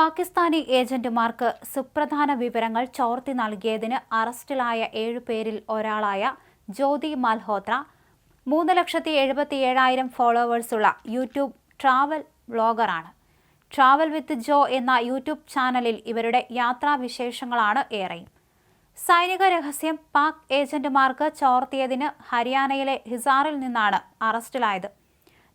പാകിസ്ഥാനി ഏജന്റുമാർക്ക് സുപ്രധാന വിവരങ്ങൾ ചോർത്തി നൽകിയതിന് അറസ്റ്റിലായ ഏഴുപേരിൽ ഒരാളായ ജ്യോതി മൽഹോത്ര മൂന്ന് ലക്ഷത്തി എഴുപത്തി ഏഴായിരം ഫോളോവേഴ്സുള്ള യൂട്യൂബ് ട്രാവൽ വ്ളോഗറാണ്. ട്രാവൽ വിത്ത് ജോ എന്ന യൂട്യൂബ് ചാനലിൽ ഇവരുടെ യാത്രാവിശേഷങ്ങളാണ് ഏറെയും. സൈനിക രഹസ്യം പാക് ഏജന്റുമാർക്ക് ചോർത്തിയതിന് ഹരിയാനയിലെ ഹിസാറിൽ നിന്നാണ് അറസ്റ്റിലായത്.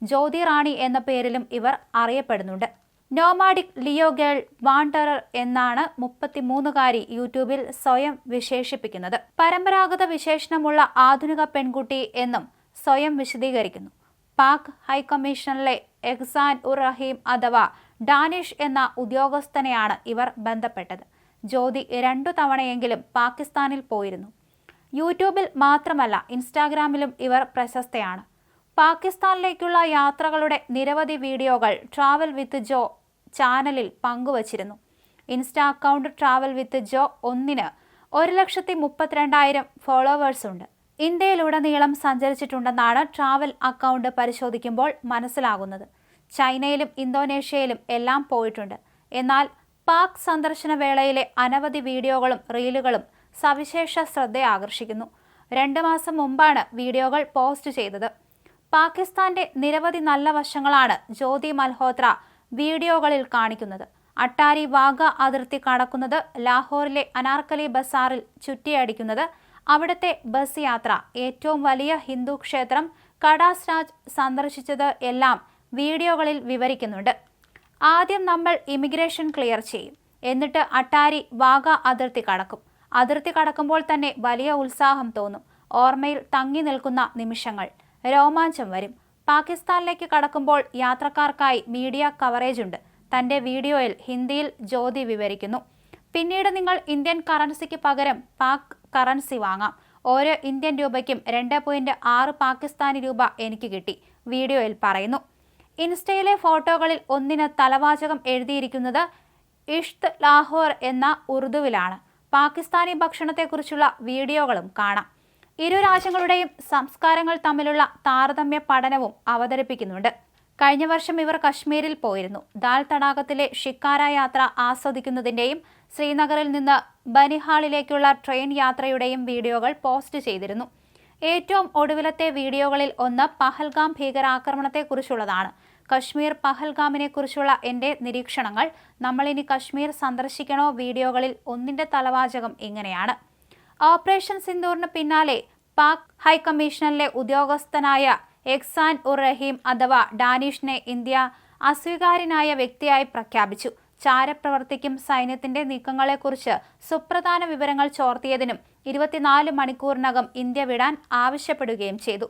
ജ്യോതി റാണി എന്ന പേരിലും ഇവർ അറിയപ്പെടുന്നുണ്ട്. നോമാഡിക് ലിയോ ഗേൾ വാണ്ടറർ എന്നാണ് മുപ്പത്തിമൂന്നുകാരി യൂട്യൂബിൽ സ്വയം വിശേഷിപ്പിക്കുന്നത്. പരമ്പരാഗത വിശേഷണമുള്ള ആധുനിക പെൺകുട്ടി എന്നും സ്വയം വിശദീകരിക്കുന്നു. പാക് ഹൈക്കമ്മീഷനിലെ എഹ്സാൻ ഉർ റഹീം അഥവാ ഡാനിഷ് എന്ന ഉദ്യോഗസ്ഥനെയാണ് ഇവർ ബന്ധപ്പെട്ടത്. ജ്യോതി രണ്ടു തവണയെങ്കിലും പാകിസ്ഥാനിൽ പോയിരുന്നു. യൂട്യൂബിൽ മാത്രമല്ല ഇൻസ്റ്റാഗ്രാമിലും ഇവർ പ്രശസ്തയാണ്. പാകിസ്ഥാനിലേക്കുള്ള യാത്രകളുടെ നിരവധി വീഡിയോകൾ ട്രാവൽ വിത്ത് ജോ ചാനലിൽ പങ്കുവച്ചിരുന്നു. Insta account travel with Jo ഒന്നിന് ഒരു ലക്ഷത്തി മുപ്പത്തിരണ്ടായിരം ഫോളോവേഴ്സ് ഉണ്ട്. ഇന്ത്യയിലുടനീളം സഞ്ചരിച്ചിട്ടുണ്ടെന്നാണ് ട്രാവൽ അക്കൗണ്ട് പരിശോധിക്കുമ്പോൾ മനസ്സിലാകുന്നത്. ചൈനയിലും ഇന്തോനേഷ്യയിലും എല്ലാം പോയിട്ടുണ്ട്. എന്നാൽ പാക് സന്ദർശന വേളയിലെ അനവധി വീഡിയോകളും റീലുകളും സവിശേഷ ശ്രദ്ധ ആകർഷിക്കുന്നു. രണ്ട് മാസം മുമ്പാണ് വീഡിയോകൾ പോസ്റ്റ് ചെയ്തത്. പാകിസ്ഥാന്റെ നിരവധി നല്ല വശങ്ങളാണ് ജ്യോതി മൽഹോത്ര വീഡിയോകളിൽ കാണിക്കുന്നത്. അട്ടാരി വാഗ അതിർത്തി കടക്കുന്നത് ലാഹോറിലെ അനാർക്കലി ബസാറിൽ ചുറ്റിയടിക്കുന്നത്. അവിടുത്തെ ബസ് യാത്ര ഏറ്റവും വലിയ ഹിന്ദു ക്ഷേത്രം കടാസ് രാജ് സന്ദർശിച്ചത് എല്ലാം വീഡിയോകളിൽ വിവരിക്കുന്നുണ്ട്. ആദ്യം നമ്മൾ ഇമിഗ്രേഷൻ ക്ലിയർ ചെയ്യും. എന്നിട്ട് അട്ടാരി വാഗ അതിർത്തി കടക്കും. അതിർത്തി കടക്കുമ്പോൾ തന്നെ വലിയ ഉത്സാഹം തോന്നും. ഓർമ്മയിൽ തങ്ങി നിൽക്കുന്ന നിമിഷങ്ങൾ രോമാഞ്ചം വരും. പാകിസ്ഥാനിലേക്ക് കടക്കുമ്പോൾ യാത്രക്കാർക്കായി മീഡിയ കവറേജ് ഉണ്ട്. തന്റെ വീഡിയോയിൽ ഹിന്ദിയിൽ ജ്യോതി വിവരിക്കുന്നു. പിന്നീട് നിങ്ങൾ ഇന്ത്യൻ കറൻസിക്ക് പകരം പാക് കറൻസി വാങ്ങാം. ഓരോ ഇന്ത്യൻ രൂപയ്ക്കും രണ്ട് പോയിന്റ് ആറ് പാകിസ്ഥാനി രൂപ എനിക്ക് കിട്ടി വീഡിയോയിൽ പറയുന്നു. ഇൻസ്റ്റയിലെ ഫോട്ടോകളിൽ ഒന്നിന് തലവാചകം എഴുതിയിരിക്കുന്നത് ഇഷ്ത് ലാഹോർ എന്ന ഉറുദുവിലാണ്. പാകിസ്ഥാനി ഭക്ഷണത്തെക്കുറിച്ചുള്ള വീഡിയോകളും കാണാം. ഇരു രാജ്യങ്ങളുടെയും സംസ്കാരങ്ങൾ തമ്മിലുള്ള താരതമ്യ പഠനവും അവതരിപ്പിക്കുന്നുണ്ട്. കഴിഞ്ഞ വർഷം ഇവർ കശ്മീരിൽ പോയിരുന്നു. ദാൽ തടാകത്തിലെ ഷിക്കാര യാത്ര ആസ്വദിക്കുന്നതിന്റെയും ശ്രീനഗറിൽ നിന്ന് ബനിഹാളിലേക്കുള്ള ട്രെയിൻ യാത്രയുടെയും വീഡിയോകൾ പോസ്റ്റ് ചെയ്തിരുന്നു. ഏറ്റവും ഒടുവിലത്തെ വീഡിയോകളിൽ ഒന്ന് പഹൽഗാം ഭീകരാക്രമണത്തെക്കുറിച്ചുള്ളതാണ്. കശ്മീർ പഹൽഗാമിനെ കുറിച്ചുള്ള എന്റെ നിരീക്ഷണങ്ങൾ. നമ്മളിനി കശ്മീർ സന്ദർശിക്കണോ? വീഡിയോകളിൽ ഒന്നിന്റെ തലവാചകം ഇങ്ങനെയാണ്. ഓപ്പറേഷൻ സിന്ദൂറിന് പിന്നാലെ പാക് ഹൈക്കമ്മീഷനിലെ ഉദ്യോഗസ്ഥനായ എക്സാൻ ഉർ റഹീം അഥവാ ഡാനിഷിനെ ഇന്ത്യ അസ്വീകാര്യനായ വ്യക്തിയായി പ്രഖ്യാപിച്ചു. ചാരപ്രവർത്തിക്കും സൈന്യത്തിന്റെ നീക്കങ്ങളെക്കുറിച്ച് സുപ്രധാന വിവരങ്ങൾ ചോർത്തിയതിനും ഇരുപത്തിനാല് മണിക്കൂറിനകം ഇന്ത്യ വിടാൻ ആവശ്യപ്പെടുകയും ചെയ്തു.